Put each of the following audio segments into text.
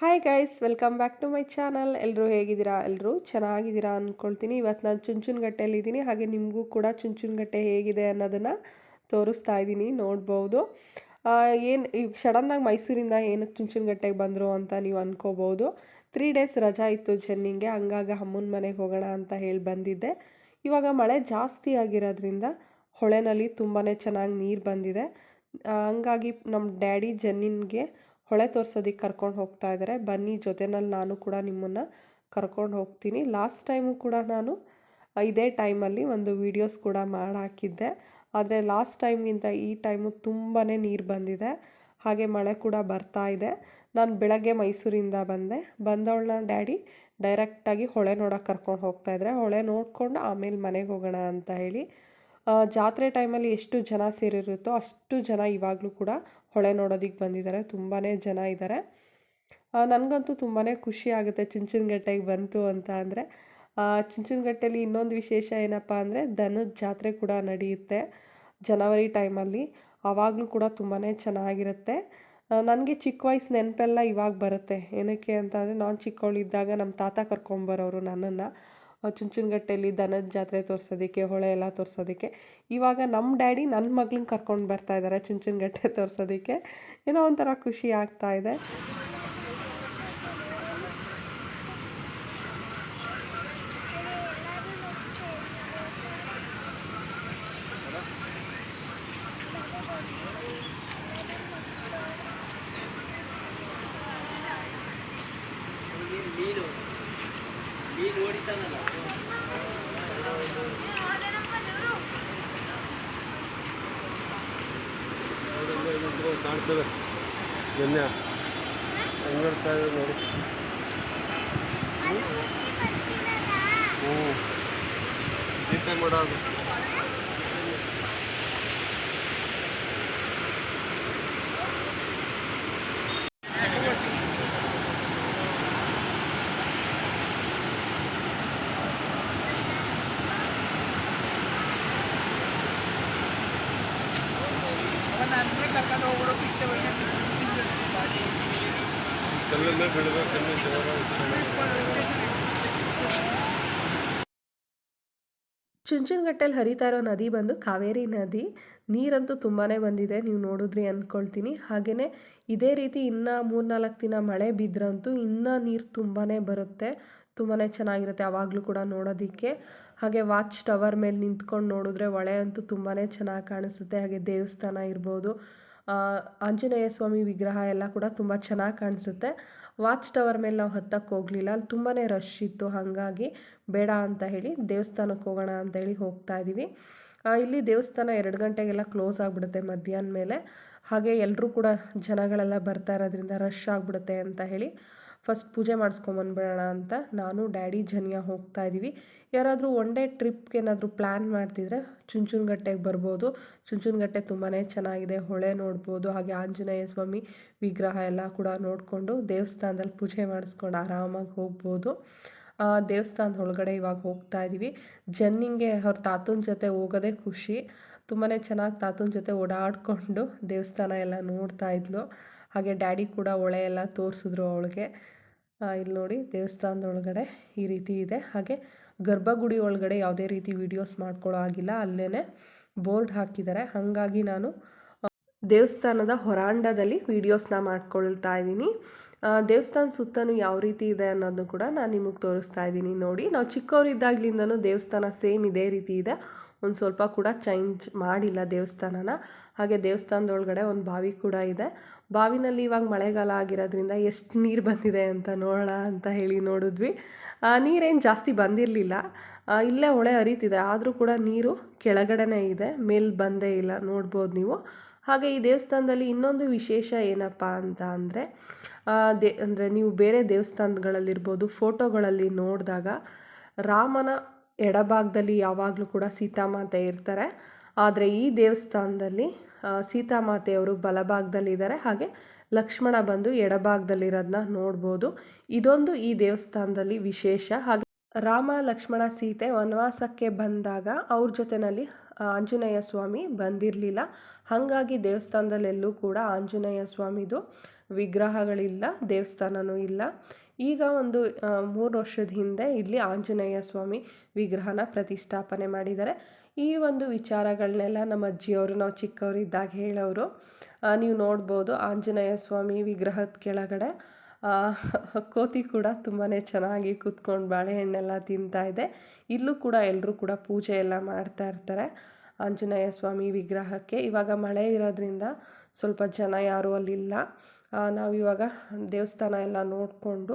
Hi guys welcome back to my channel ಎಲ್ಲರೂ ಹೇಗಿದ್ದೀರಾ? ಎಲ್ಲರೂ ಚೆನ್ನಾಗಿದ್ದೀರಾ ಅಂದ್ಕೊಳ್ತೀನಿ ಇವತ್ತು ನಾನು ಚುಂಚುನಗಟ್ಟೆಯಲ್ಲಿದ್ದೀನಿ. ಹಾಗೆ ನಿಮಗೂ ಕೂಡ ಚುಂಚುನಗಟ್ಟೆ ಹೇಗಿದೆ ಅನ್ನೋದನ್ನು ತೋರಿಸ್ತಾ ಇದ್ದೀನಿ, ನೋಡ್ಬೋದು. ಏನು ಈಗ ಸಡನ್ನಾಗಿ ಮೈಸೂರಿಂದ ಏನಕ್ಕೆ ಚುಂಚುನಗಟ್ಟೆಗೆ ಬಂದರು ಅಂತ ನೀವು ಅಂದ್ಕೋಬೋದು ತ್ರೀ ಡೇಸ್ ರಜಾ ಇತ್ತು ಜೆನ್ನಿಂಗೆ, ಹಂಗಾಗ ಅಮ್ಮನ ಮನೆಗೆ ಹೋಗೋಣ ಅಂತ ಹೇಳಿ ಬಂದಿದ್ದೆ. ಇವಾಗ ಮಳೆ ಜಾಸ್ತಿ ಆಗಿರೋದ್ರಿಂದ ಹೊಳೆನಲ್ಲಿ ತುಂಬಾ ಚೆನ್ನಾಗಿ ನೀರು ಬಂದಿದೆ. ಹಂಗಾಗಿ ನಮ್ಮ ಡ್ಯಾಡಿ ಜೆನ್ನಿನ್ಗೆ ಹೊಳೆ ತೋರ್ಸೋದಕ್ಕೆ ಕರ್ಕೊಂಡು ಹೋಗ್ತಾ ಇದ್ದಾರೆ ಬನ್ನಿ, ಜೊತೆನಲ್ಲಿ ನಾನು ಕೂಡ ನಿಮ್ಮನ್ನು ಕರ್ಕೊಂಡು ಹೋಗ್ತೀನಿ. ಲಾಸ್ಟ್ ಟೈಮು ಕೂಡ ನಾನು ಇದೇ ಟೈಮಲ್ಲಿ ಒಂದು ವೀಡಿಯೋಸ್ ಕೂಡ ಮಾಡಾಕಿದ್ದೆ. ಆದರೆ ಲಾಸ್ಟ್ ಟೈಮ್ಗಿಂತ ಈ ಟೈಮು ತುಂಬಾ ನೀರು ಬಂದಿದೆ. ಹಾಗೆ ಮಳೆ ಕೂಡ ಬರ್ತಾ ಇದೆ. ನಾನು ಬೆಳಗ್ಗೆ ಮೈಸೂರಿಂದ ಬಂದೆ. ಬಂದವಳನ್ನ ಡ್ಯಾಡಿ ಡೈರೆಕ್ಟಾಗಿ ಹೊಳೆ ನೋಡೋಕೆ ಕರ್ಕೊಂಡು ಹೋಗ್ತಾ ಇದ್ದಾರೆ ಹೊಳೆ ನೋಡಿಕೊಂಡು ಆಮೇಲೆ ಮನೆಗೆ ಹೋಗೋಣ ಅಂತ ಹೇಳಿ ಜಾತ್ರೆ ಟೈಮಲ್ಲಿ ಎಷ್ಟು ಜನ ಸೇರಿರುತ್ತೋ ಅಷ್ಟು ಜನ ಇವಾಗಲೂ ಕೂಡ ಹೊಳೆ ನೋಡೋದಕ್ಕೆ ಬಂದಿದ್ದಾರೆ ತುಂಬಾ ಜನ ಇದ್ದಾರೆ ನನಗಂತೂ ತುಂಬಾ ಖುಷಿ ಆಗುತ್ತೆ ಚುಂಚನಗಟ್ಟೆಗೆ ಬಂತು ಅಂತ ಅಂದರೆ ಚುಂಚನಗಟ್ಟೆಯಲ್ಲಿ ಇನ್ನೊಂದು ವಿಶೇಷ ಏನಪ್ಪ ಅಂದರೆ ದನದ ಜಾತ್ರೆ ಕೂಡ ನಡೆಯುತ್ತೆ ಜನವರಿ ಟೈಮಲ್ಲಿ. ಆವಾಗಲೂ ಕೂಡ ತುಂಬಾ ಚೆನ್ನಾಗಿರುತ್ತೆ. ನನಗೆ ಚಿಕ್ಕ ವಯಸ್ಸು ನೆನಪೆಲ್ಲ ಇವಾಗ ಬರುತ್ತೆ. ಏನಕ್ಕೆ ಅಂತ ಅಂದರೆ ನಾನು ಚಿಕ್ಕವಳಿದ್ದಾಗ ನಮ್ಮ ತಾತ ಕರ್ಕೊಂಬರೋರು ನನ್ನನ್ನು. ಚುಂಚುನಗಟ್ಟೆಯಲ್ಲಿ ದನದ ಜಾತ್ರೆ ತೋರಿಸೋದಕ್ಕೆ, ಹೊಳೆ ಎಲ್ಲ ತೋರಿಸೋದಕ್ಕೆ. ಇವಾಗ ನಮ್ಮ ಡ್ಯಾಡಿ ನನ್ನ ಮಗ್ಳನ್ನ ಕರ್ಕೊಂಡು ಬರ್ತಾ ಇದ್ದಾರೆ ಚುಂಚುನಗಟ್ಟೆ ತೋರಿಸೋದಕ್ಕೆ. ಏನೋ ಒಂಥರ ಖುಷಿ ಆಗ್ತಾ ಇದೆ ಮೀನು ಮೀನು ಹೊಡಿತಾನಲ್ಲ ಕಾಣ್ತದೆ. ಧನ್ಯ ಹೆಂಗಿರ್ತಾ ಇದೆ ನೋಡಿ. ಹ್ಞೂ ಚಿಂತೆ ಮಾಡೋದು ಕರ್ಕೊಂಡು ಭಿಕ್ಷೆ ಕಲ್ಲಲ್ಲೇ ಜೋರ ಹರಿತಾ ಇರೋ ನದಿ ಬಂದು ಕಾವೇರಿ ನದಿ. ನೀರಂತೂ ತುಂಬಾ ಬಂದಿದೆ ನೀವು ನೋಡಿದ್ರಿ ಅಂದ್ಕೊಳ್ತೀನಿ ಹಾಗೆಯೇ ಇದೇ ರೀತಿ ಇನ್ನೂ ಮೂರ್ನಾಲ್ಕು ದಿನ ಮಳೆ ಬಿದ್ದರಂತೂ ಇನ್ನೂ ನೀರು ತುಂಬಾ ಬರುತ್ತೆ. ತುಂಬಾ ಚೆನ್ನಾಗಿರುತ್ತೆ ಆವಾಗಲೂ ಕೂಡ ನೋಡೋದಕ್ಕೆ. ಹಾಗೆ ವಾಚ್ ಟವರ್ ಮೇಲೆ ನಿಂತ್ಕೊಂಡು ನೋಡಿದ್ರೆ ಹೊಳೆ ಅಂತೂ ತುಂಬಾ ಚೆನ್ನಾಗಿ ಕಾಣಿಸುತ್ತೆ. ಹಾಗೆ ದೇವಸ್ಥಾನ ಇರ್ಬೋದು. ಆಂಜನೇಯ ಸ್ವಾಮಿ ವಿಗ್ರಹ ಎಲ್ಲ ಕೂಡ ತುಂಬ ಚೆನ್ನಾಗಿ ಕಾಣಿಸುತ್ತೆ. ವಾಚ್ ಟವರ್ ಮೇಲೆ ನಾವು ಹತ್ತಕ್ಕೆ ಹೋಗಲಿಲ್ಲ. ಅಲ್ಲಿ ತುಂಬಾ ರಶ್ ಇತ್ತು. ಹಾಗಾಗಿ ಬೇಡ ಅಂತ ಹೇಳಿ ದೇವಸ್ಥಾನಕ್ಕೆ ಹೋಗೋಣ ಅಂತ ಹೇಳಿ ಹೋಗ್ತಾ ಇದ್ದೀವಿ. ಇಲ್ಲಿ ದೇವಸ್ಥಾನ ಎರಡು ಗಂಟೆಗೆಲ್ಲ ಕ್ಲೋಸ್ ಆಗಿಬಿಡುತ್ತೆ ಮಧ್ಯಾಹ್ನ ಮೇಲೆ. ಹಾಗೆ ಎಲ್ಲರೂ ಕೂಡ ಜನಗಳೆಲ್ಲ ಬರ್ತಾ ಇರೋದ್ರಿಂದ ರಶ್ ಆಗಿಬಿಡುತ್ತೆ ಅಂತ ಹೇಳಿ ಫಸ್ಟ್ ಪೂಜೆ ಮಾಡಿಸ್ಕೊಂಬಂದ್ಬಿಡೋಣ ಅಂತ ನಾನು, ಡ್ಯಾಡಿ ಜನಿಯಾ ಹೋಗ್ತಾ ಇದ್ದೀವಿ. ಯಾರಾದರೂ ಒನ್ ಡೇ ಟ್ರಿಪ್ಗೆ ಏನಾದರೂ ಪ್ಲ್ಯಾನ್ ಮಾಡ್ತಿದ್ರೆ ಚುಂಚುನಗಟ್ಟೆಗೆ ಬರ್ಬೋದು. ಚುಂಚುನಗಟ್ಟೆ ತುಂಬಾ ಚೆನ್ನಾಗಿದೆ, ಹೊಳೆ ನೋಡ್ಬೋದು, ಹಾಗೆ ಆಂಜನೇಯ ಸ್ವಾಮಿ ವಿಗ್ರಹ ಎಲ್ಲ ಕೂಡ ನೋಡಿಕೊಂಡು ದೇವಸ್ಥಾನದಲ್ಲಿ ಪೂಜೆ ಮಾಡಿಸ್ಕೊಂಡು ಆರಾಮಾಗಿ ಹೋಗ್ಬೋದು. ದೇವಸ್ಥಾನದ ಒಳಗಡೆ ಇವಾಗ ಹೋಗ್ತಾ ಇದ್ದೀವಿ. ಜನ್ನಿಂಗೆ ಅವ್ರ ತಾತನ ಜೊತೆ ಹೋಗೋದೇ ಖುಷಿ. ತುಂಬಾ ಚೆನ್ನಾಗಿ ತಾತನ ಜೊತೆ ಓಡಾಡಿಕೊಂಡು ದೇವಸ್ಥಾನ ಎಲ್ಲ ನೋಡ್ತಾ ಇದ್ಲು. ಹಾಗೆ ಡ್ಯಾಡಿ ಕೂಡ ಹೊಳೆ ಎಲ್ಲ ತೋರಿಸಿದ್ರು ಅವಳಿಗೆ. ಇಲ್ಲಿ ನೋಡಿ ದೇವಸ್ಥಾನದ ಒಳಗಡೆ ಈ ರೀತಿ ಇದೆ. ಹಾಗೆ ಗರ್ಭಗುಡಿ ಒಳಗಡೆ ಯಾವುದೇ ರೀತಿ ವೀಡಿಯೋಸ್ ಮಾಡ್ಕೊಳ್ಳೋ ಆಗಿಲ್ಲ ಅಲ್ಲೇ ಬೋರ್ಡ್ ಹಾಕಿದ್ದಾರೆ. ಹಾಗಾಗಿ ನಾನು ದೇವಸ್ಥಾನದ ಹೊರಾಂಡದಲ್ಲಿ ವೀಡಿಯೋಸ್ನ ಮಾಡ್ಕೊಳ್ತಾ ಇದ್ದೀನಿ. ದೇವಸ್ಥಾನ ಸುತ್ತಲೂ ಯಾವ ರೀತಿ ಇದೆ ಅನ್ನೋದನ್ನು ಕೂಡ ನಾನು ನಿಮಗೆ ತೋರಿಸ್ತಾ ಇದ್ದೀನಿ. ನೋಡಿ, ನಾವು ಚಿಕ್ಕವರಿದ್ದಾಗ್ಲಿಂದನೂ ದೇವಸ್ಥಾನ ಸೇಮ್ ಇದೇ ರೀತಿ ಇದೆ. ಒಂದು ಸ್ವಲ್ಪ ಕೂಡ ಚೇಂಜ್ ಮಾಡಿಲ್ಲ ದೇವಸ್ಥಾನನ. ಹಾಗೆ ದೇವಸ್ಥಾನದೊಳಗಡೆ ಒಂದು ಬಾವಿ ಕೂಡ ಇದೆ. ಬಾವಿನಲ್ಲಿ ಇವಾಗ ಮಳೆಗಾಲ ಆಗಿರೋದ್ರಿಂದ ಎಷ್ಟು ನೀರು ಬಂದಿದೆ ಅಂತ ನೋಡೋಣ ಅಂತ ಹೇಳಿ ನೋಡಿದ್ವಿ. ನೀರೇನು ಜಾಸ್ತಿ ಬಂದಿರಲಿಲ್ಲ. ಇಲ್ಲೇ ಹೊಳೆ ಹರಿತಿದೆ. ಆದರೂ ಕೂಡ ನೀರು ಕೆಳಗಡೆನೇ ಇದೆ. ಮೇಲೆ ಬಂದೇ ಇಲ್ಲ. ನೋಡ್ಬೋದು ನೀವು. ಹಾಗೆ ಈ ದೇವಸ್ಥಾನದಲ್ಲಿ ಇನ್ನೊಂದು ವಿಶೇಷ ಏನಪ್ಪ ಅಂತ ಅಂದರೆ ದೇ, ಅಂದರೆ ನೀವು ಬೇರೆ ದೇವಸ್ಥಾನಗಳಲ್ಲಿರ್ಬೋದು, ಫೋಟೋಗಳಲ್ಲಿ ನೋಡಿದಾಗ ರಾಮನ ಎಡಭಾಗದಲ್ಲಿ ಯಾವಾಗಲೂ ಕೂಡ ಸೀತಾಮಾತೆ ಇರ್ತಾರೆ. ಆದರೆ ಈ ದೇವಸ್ಥಾನದಲ್ಲಿ ಸೀತಾಮಾತೆಯವರು ಬಲಭಾಗದಲ್ಲಿದ್ದಾರೆ. ಹಾಗೆ ಲಕ್ಷ್ಮಣ ಬಂದು ಎಡಭಾಗದಲ್ಲಿರೋದನ್ನ ನೋಡ್ಬೋದು. ಇದೊಂದು ಈ ದೇವಸ್ಥಾನದಲ್ಲಿ ವಿಶೇಷ. ಹಾಗೆ ರಾಮ, ಲಕ್ಷ್ಮಣ, ಸೀತೆ ವನವಾಸಕ್ಕೆ ಬಂದಾಗ ಅವ್ರ ಜೊತೆಯಲ್ಲಿ ಆಂಜನೇಯ ಸ್ವಾಮಿ ಬಂದಿರಲಿಲ್ಲ. ಹಾಗಾಗಿ ದೇವಸ್ಥಾನದಲ್ಲೆಲ್ಲೂ ಕೂಡ ಆಂಜನೇಯ ಸ್ವಾಮಿದು ವಿಗ್ರಹಗಳಿಲ್ಲ, ದೇವಸ್ಥಾನನೂ ಇಲ್ಲ. ಈಗ ಒಂದು ಮೂರು ವರ್ಷದ ಹಿಂದೆ ಇಲ್ಲಿ ಆಂಜನೇಯ ಸ್ವಾಮಿ ವಿಗ್ರಹನ ಪ್ರತಿಷ್ಠಾಪನೆ ಮಾಡಿದ್ದಾರೆ. ಈ ಒಂದು ವಿಚಾರಗಳನ್ನೆಲ್ಲ ನಮ್ಮ ಅಜ್ಜಿಯವರು, ನಾವು ಚಿಕ್ಕವರಿದ್ದಾಗ ಹೇಳೋರು ನೀವು ನೋಡ್ಬೋದು ಆಂಜನೇಯ ಸ್ವಾಮಿ ವಿಗ್ರಹದ ಕೆಳಗಡೆ ಕೋತಿ ಕೂಡ ತುಂಬಾ ಚೆನ್ನಾಗಿ ಕೂತ್ಕೊಂಡು ಬಾಳೆಹಣ್ಣೆಲ್ಲ ತಿಂತಾ ಇದೆ. ಇಲ್ಲೂ ಕೂಡ ಎಲ್ಲರೂ ಕೂಡ ಪೂಜೆ ಎಲ್ಲ ಮಾಡ್ತಾ ಇರ್ತಾರೆ ಆಂಜನೇಯ ಸ್ವಾಮಿ ವಿಗ್ರಹಕ್ಕೆ. ಇವಾಗ ಮಳೆ ಇರೋದ್ರಿಂದ ಸ್ವಲ್ಪ ಜನ ಯಾರೂ ಅಲ್ಲಿಲ್ಲ. ನಾವು ನಾವಿವಾಗ ದೇವಸ್ಥಾನ ಎಲ್ಲ ನೋಡಿಕೊಂಡು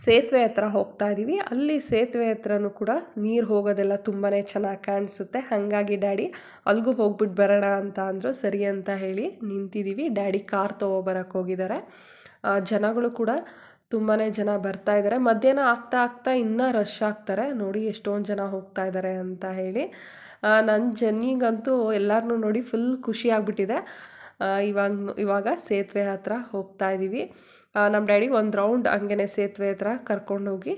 ಸೇತುವೆ ಹತ್ರ ಹೋಗ್ತಾ ಇದ್ದೀವಿ ಅಲ್ಲಿ ಸೇತುವೆ ಹತ್ರನೂ ಕೂಡ ನೀರು ಹೋಗೋದೆಲ್ಲ ತುಂಬಾ ಚೆನ್ನಾಗಿ ಕಾಣಿಸುತ್ತೆ. ಹಾಗಾಗಿ ಡ್ಯಾಡಿ ಅಲ್ಲಿಗೂ ಹೋಗ್ಬಿಟ್ಟು ಬರೋಣ ಅಂತ ಅಂದರು. ಸರಿ ಅಂತ ಹೇಳಿ ನಿಂತಿದ್ದೀವಿ ಡ್ಯಾಡಿ ಕಾರ್ ತೊಗೊಬರಕ್ಕೆ ಹೋಗಿದ್ದಾರೆ ಜನಗಳು ಕೂಡ ತುಂಬಾ ಜನ ಬರ್ತಾ ಇದ್ದಾರೆ ಮಧ್ಯಾಹ್ನ ಆಗ್ತಾ ಆಗ್ತಾ ಇನ್ನೂ ರಶ್ ಆಗ್ತಾರೆ. ನೋಡಿ ಎಷ್ಟೊಂದು ಜನ ಹೋಗ್ತಾ ಇದ್ದಾರೆ ಅಂತ ಹೇಳಿ. ನನ್ನ ಜನ್ನಿಗಂತೂ ಎಲ್ಲರನ್ನೂ ನೋಡಿ ಫುಲ್ ಖುಷಿ ಆಗಿಬಿಟ್ಟಿದೆ. ಇವಾಗ ಇವಾಗ ಸೇತುವೆ ಹತ್ರ ಹೋಗ್ತಾ ಇದ್ದೀವಿ ನಮ್ಮ ಡ್ಯಾಡಿ ಒಂದು ರೌಂಡ್ ಹಂಗೇನೆ ಸೇತುವೆ ಹತ್ರ ಕರ್ಕೊಂಡೋಗಿ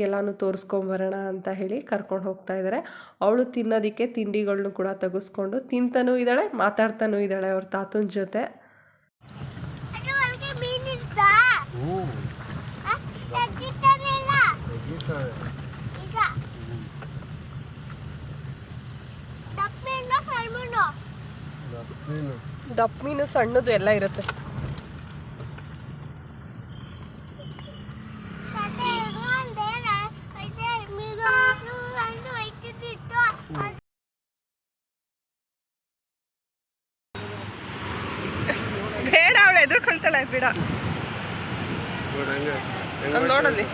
ಎಲ್ಲನೂ ತೋರಿಸ್ಕೊಂಬರೋಣ ಅಂತ ಹೇಳಿ ಕರ್ಕೊಂಡು ಹೋಗ್ತಾ ಇದ್ದಾರೆ ಅವಳು ತಿನ್ನೋದಕ್ಕೆ ತಿಂಡಿಗಳನ್ನೂ ಕೂಡ ತೆಗೆಸ್ಕೊಂಡು ತಿಂತಾನೂ ಇದ್ದಾಳೆ ಮಾತಾಡ್ತಾನೂ ಇದ್ದಾಳೆ ಅವ್ರ ತಾತನ ಜೊತೆ. ದಪ್ಪ ಮೀನು ಸಣ್ಣದು ಎಲ್ಲ ಇರುತ್ತೆ. ಬೇಡ ಅವಳು ಎದುರ್ಕೊಳ್ತಾಳೆ ಬಿಡ. ನೋಡಲ್ಲಿ.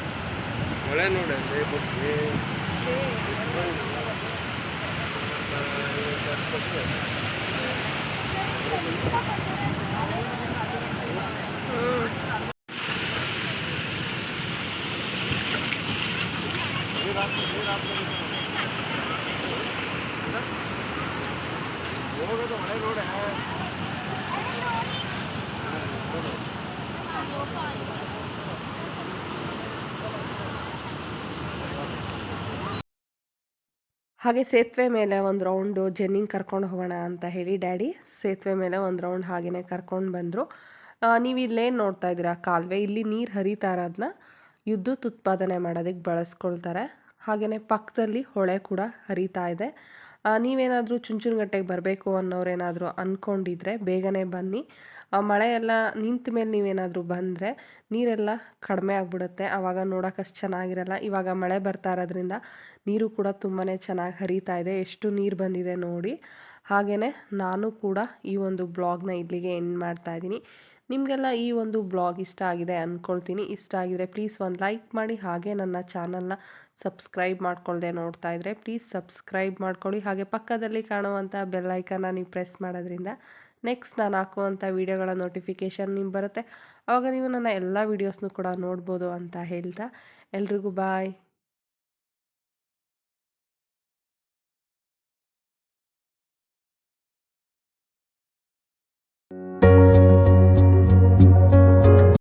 ಮಳೆ ನೋಡಿ ಅಲ್ಲಿ ಬುಟ್ಟಿ. ಹೋಗೋದು ಹಾಗೆ ಸೇತುವೆ ಮೇಲೆ ಒಂದು ರೌಂಡು ಜೆನ್ನಿಂಗ್ ಕರ್ಕೊಂಡು ಹೋಗೋಣ ಅಂತ ಹೇಳಿ ಡ್ಯಾಡಿ ಸೇತುವೆ ಮೇಲೆ ಒಂದು ರೌಂಡ್ ಹಾಗೆಯೇ ಕರ್ಕೊಂಡು ಬಂದರು. ನೀವು ಇಲ್ಲೇನು ನೋಡ್ತಾ ಇದ್ದೀರಾ? ಕಾಲುವೆ, ಇಲ್ಲಿ ನೀರು ಹರಿತಾ ಇರೋದನ್ನ ವಿದ್ಯುತ್ ಉತ್ಪಾದನೆ ಮಾಡೋದಕ್ಕೆ ಬಳಸ್ಕೊಳ್ತಾರೆ. ಹಾಗೆಯೇ ಪಕ್ಕದಲ್ಲಿ ಹೊಳೆ ಕೂಡ ಹರಿತಾ ಇದೆ. ನೀವೇನಾದರೂ ಚುಂಚುನಗಟ್ಟೆಗೆ ಬರಬೇಕು ಅನ್ನೋರೇನಾದರೂ ಅಂದ್ಕೊಂಡಿದ್ರೆ ಬೇಗನೆ ಬನ್ನಿ. ಮಳೆ ಎಲ್ಲ ನಿಂತ ಮೇಲೆ ನೀವೇನಾದರೂ ಬಂದರೆ ನೀರೆಲ್ಲ ಕಡಿಮೆ ಆಗಿಬಿಡುತ್ತೆ. ಆವಾಗ ನೋಡೋಕ್ಕಷ್ಟು ಚೆನ್ನಾಗಿರಲ್ಲ. ಇವಾಗ ಮಳೆ ಬರ್ತಾ ಇರೋದ್ರಿಂದ ನೀರು ಕೂಡ ತುಂಬಾ ಚೆನ್ನಾಗಿ ಹರಿತಾ ಇದೆ. ಎಷ್ಟು ನೀರು ಬಂದಿದೆ ನೋಡಿ. ಹಾಗೆಯೇ ನಾನು ಕೂಡ ಈ ಒಂದು ಬ್ಲಾಗ್ನ ಇಲ್ಲಿಗೆ ಎಂಡ್ ಮಾಡ್ತಾ ಇದ್ದೀನಿ. ನಿಮಗೆಲ್ಲ ಈ ಒಂದು ಬ್ಲಾಗ್ ಇಷ್ಟ ಆಗಿದೆ ಅಂದ್ಕೊಳ್ತೀನಿ ಇಷ್ಟ ಆಗಿದ್ರೆ ಪ್ಲೀಸ್ ಒಂದು ಲೈಕ್ ಮಾಡಿ. ಹಾಗೆ ನನ್ನ ಚಾನಲ್ನ ಸಬ್ಸ್ಕ್ರೈಬ್ ಮಾಡ್ಕೊಳ್ಳದೆ ನೋಡ್ತಾ ಇದ್ದರೆ ಪ್ಲೀಸ್ ಸಬ್ಸ್ಕ್ರೈಬ್ ಮಾಡ್ಕೊಳ್ಳಿ. ಹಾಗೆ ಪಕ್ಕದಲ್ಲಿ ಕಾಣುವಂಥ ಬೆಲ್ಲೈಕನ್ನ ನೀವು ಪ್ರೆಸ್ ಮಾಡೋದ್ರಿಂದ ನೆಕ್ಸ್ಟ್ ನಾನು ಹಾಕುವಂಥ ವೀಡಿಯೋಗಳ ನೋಟಿಫಿಕೇಷನ್ ನಿಮ್ಗೆ ಬರುತ್ತೆ. ಆವಾಗ ನೀವು ನನ್ನ ಎಲ್ಲ ವೀಡಿಯೋಸ್ನು ಕೂಡ ನೋಡ್ಬೋದು ಅಂತ ಹೇಳ್ತಾ. ಎಲ್ರಿಗೂ ಬಾಯ್